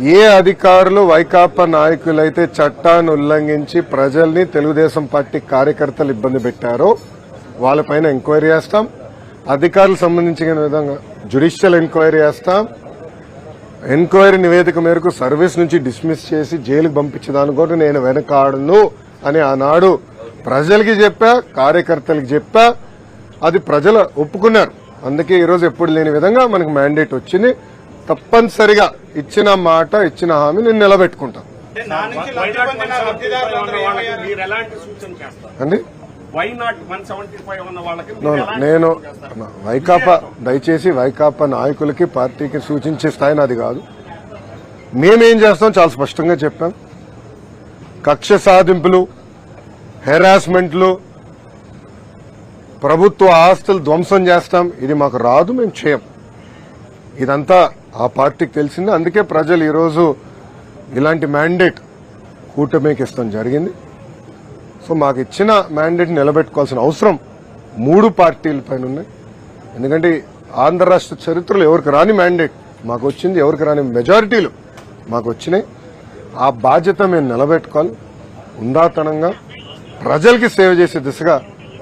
ఏ అధికారులు వైకాపా నాయకులైతే చట్టాన్ని ఉల్లంఘించి ప్రజల్ని తెలుగుదేశం పార్టీ కార్యకర్తలు ఇబ్బంది పెట్టారో వాళ్ళపైన ఎంక్వైరీ చేస్తాం. అధికారులకు సంబంధించిన విధంగా జ్యుడిషియల్ ఎంక్వైరీ చేస్తాం. ఎంక్వైరీ నివేదిక మేరకు సర్వీస్ నుంచి డిస్మిస్ చేసి జైలుకు పంపించేదాని కూడా నేను వెనకాడను అని ఆనాడు ప్రజలకి చెప్పా కార్యకర్తలకి చెప్పా. అది ప్రజలు ఒప్పుకున్నారు. అందుకే ఈరోజు ఎప్పుడు లేని విధంగా మనకు మ్యాండేట్ వచ్చింది. తప్పనిసరిగా ఇచ్చిన మాట ఇచ్చిన హామీ నేను నిలబెట్టుకుంటాను అండి? నేను వైకాపా దయచేసి వైకాపా నాయకులకి పార్టీకి సూచించే స్థాయి నాది కాదు. మేమేం చేస్తాం? చాలా స్పష్టంగా చెప్పాం. కక్ష సాధింపులు హెరాస్మెంట్లు ప్రభుత్వ ఆస్తులు ధ్వంసం చేస్తాం. ఇది మాకు రాదు మేము చేయం. ఇదంతా ఆ పార్టీకి తెలిసింది. అందుకే ప్రజలు ఈరోజు ఇలాంటి మ్యాండేట్ కూటమికి ఇస్తాం జరిగింది. సో మాకు ఇచ్చిన మ్యాండేట్ నిలబెట్టుకోవాల్సిన అవసరం మూడు పార్టీల పైన ఉన్నాయి ఎందుకంటే ఆంధ్ర రాష్ట్ర చరిత్రలో ఎవరికి రాని మ్యాండేట్ మాకు వచ్చింది ఎవరికి రాని మెజారిటీలు మాకు వచ్చినాయి. ఆ బాధ్యత మేము నిలబెట్టుకోవాలి. ఉందాతనంగా ప్రజలకి సేవ చేసే దిశగా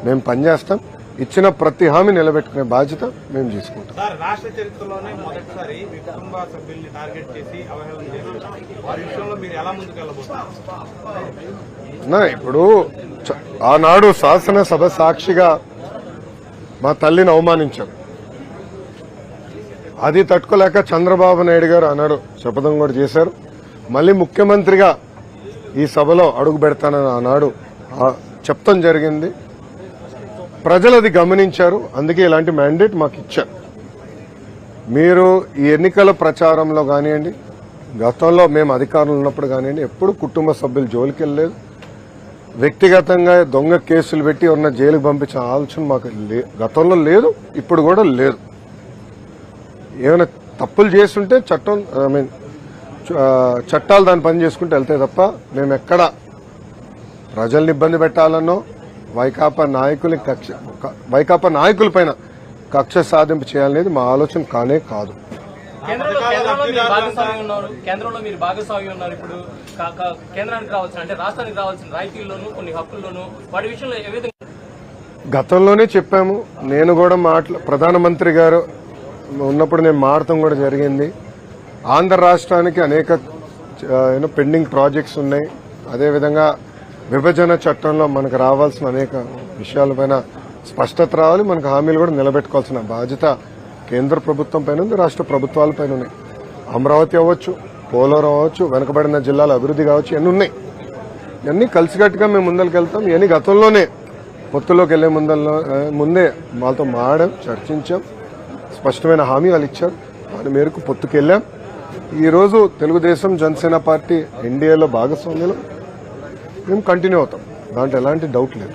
మేము పనిచేస్తాం. ఇచ్చిన ప్రతి హామీ నిలబెట్టుకునే బాధ్యత మేము తీసుకుంటాం. సార్ రాష్ట్ర చరిత్రలోనే మొదటిసారి మీ కుటుంబ సభ్యుల్ని టార్గెట్ చేసి అవహేళన చేశారు. వారి విషయంలో మీరు ఎలా ముందుకు వెళ్ళబోతున్నారు నా ఇప్పుడు ఆనాడు శాసనసభ సాక్షిగా మా తల్లిని అవమానించారు అది తట్టుకోలేక చంద్రబాబు నాయుడు గారు ఆనాడు శపథం కూడా చేశారు. మళ్ళీ ముఖ్యమంత్రిగా ఈ సభలో అడుగు పెడతానని ఆనాడు చెప్తాం జరిగింది. ప్రజలు అది గమనించారు. అందుకే ఇలాంటి మ్యాండేట్ మాకు ఇచ్చారు. మీరు ఈ ఎన్నికల ప్రచారంలో కానివ్వండి గతంలో మేము అధికారంలో ఉన్నప్పుడు కానివ్వండి ఎప్పుడు కుటుంబ సభ్యులు జోలికి వెళ్ళలేదు. వ్యక్తిగతంగా దొంగ కేసులు పెట్టి ఉన్న జైలుకు పంపించిన ఆలోచన మాకు లే- గతంలో లేదు ఇప్పుడు కూడా లేదు. ఏమైనా తప్పులు చేస్తుంటే చట్టం ఐ మీన్ చట్టాలు దాని పని చేసుకుంటూ వెళ్తే తప్ప మేము ఎక్కడ ప్రజల్ని ఇబ్బంది పెట్టాలనో వైకాపా నాయకులు కక్ష వైకాపా నాయకుల పైన కక్ష సాధింపు చేయాలనేది మా ఆలోచన కానే కాదు. కేంద్రంలో పథకాల కేంద్రంలో మీరు లబ్ధిదారులంతా- భాగస్వామి ఉన్నారు. కేంద్రంలో మీరు భాగస్వామి ఉన్నారు ఇప్పుడు. కా- కా- కేంద్రానికి రావాల్సిన అంటే రాష్ట్రానికి రావాల్సిన రాయితీల్లోనూ కొన్ని హక్కుల్లోనూ వాటి విషయంలో ఏ విధంగా గతంలోనే చెప్పాము. నేను కూడా మాట్లా ప్రధానమంత్రి గారు ఉన్నప్పుడు నేను మారటం కూడా జరిగింది. ఆంధ్ర రాష్ట్రానికి అనేక పెండింగ్ ప్రాజెక్ట్స్ ఉన్నాయి. అదేవిధంగా విభజన చట్టంలో మనకు రావాల్సిన అనేక విషయాలపైన స్పష్టత రావాలి మనకు హామీలు కూడా నిలబెట్టుకోవాల్సిన బాధ్యత కేంద్ర ప్రభుత్వం పైన ఉంది రాష్ట్ర ప్రభుత్వాల పైన ఉన్నాయి. అమరావతి అవ్వచ్చు పోలవరం అవ్వచ్చు వెనకబడిన జిల్లాల అభివృద్ధి కావచ్చు ఇవన్నీ ఉన్నాయి. ఇవన్నీ కలిసికట్టుగా మేము ముందరికెళ్తాం ఇవన్నీ గతంలోనే పొత్తులోకి వెళ్ళే ముందల్లో ముందే వాళ్ళతో మాడాం చర్చించాం. స్పష్టమైన హామీ వాళ్ళు ఇచ్చారు. దాని మేరకు పొత్తుకెళ్ళాం. ఈరోజు తెలుగుదేశం జనసేన పార్టీ ఎన్డీఏలో భాగస్వామ్యంలో మేము కంటిన్యూ అవుతాం. దాంట్లో ఎలాంటి డౌట్ లేదు.